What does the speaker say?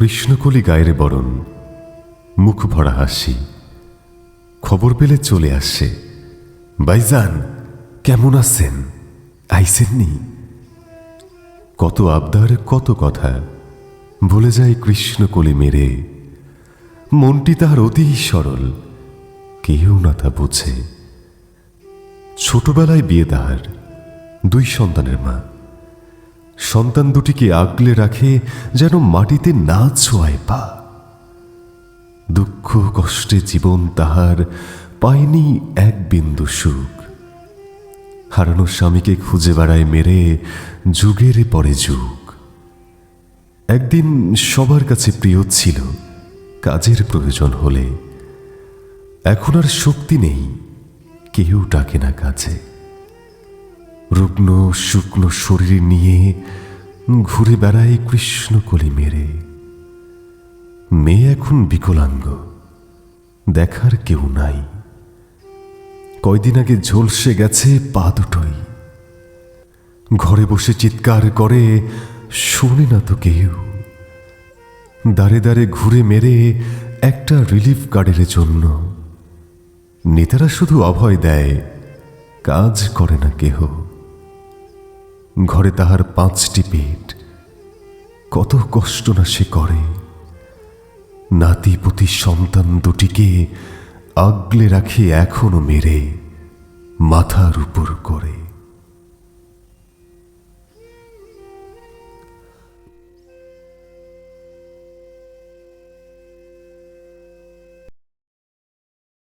কৃষ্ণকলি গায়ের বরণ, মুখ ভরা হাসি। খবর পেলে চলে আসে বাইজান কেমন আছেন? আইসেননি? কত আবদার, কত কথা, ভুলে যায় কৃষ্ণকলি মেরে। মনটি তাহার অতি সরল, কেউ না তা বোঝে। ছোটবেলায় বিয়ে তাহার, দুই সন্তানের মা। সন্তান দুটিকে আগলে রাখে যেন মাটিতে না ছোঁয়ায় পা। দুঃখ, কষ্টে জীবন তাহার পায়নি এক বিন্দু সুখ। হারানো স্বামীকে খুঁজে বেড়ায় মেরে যুগের পরে যুগ। একদিন সবার কাছে প্রিয় ছিল, কাজের প্রয়োজন হলে। এখন আর শক্তি নেই, কেউ ডাকে না কাছে। রুগ্ন শুকনো শরীর নিয়ে ঘুরে বেড়ায় কৃষ্ণকলি মেরে। মেয়ে এখন বিকলাঙ্গ, দেখার কেউ নাই। কয়দিন আগে ঝলসে গেছে পা দুটোই। ঘরে বসে চিৎকার করে, শোনে না তো কেউ। দাঁড়ে দাঁড়ে ঘুরে মেরে একটা রিলিফ কার্ডের জন্য। নেতারা শুধু অভয় দেয়, কাজ করে না কেহ। ঘরে তাহার পাঁচটি পেট। কত কষ্ট না সে করে। নাতিপতি সন্তান দুটিকে আগলে রাখে এখনও মেরে, মাথার উপর করে।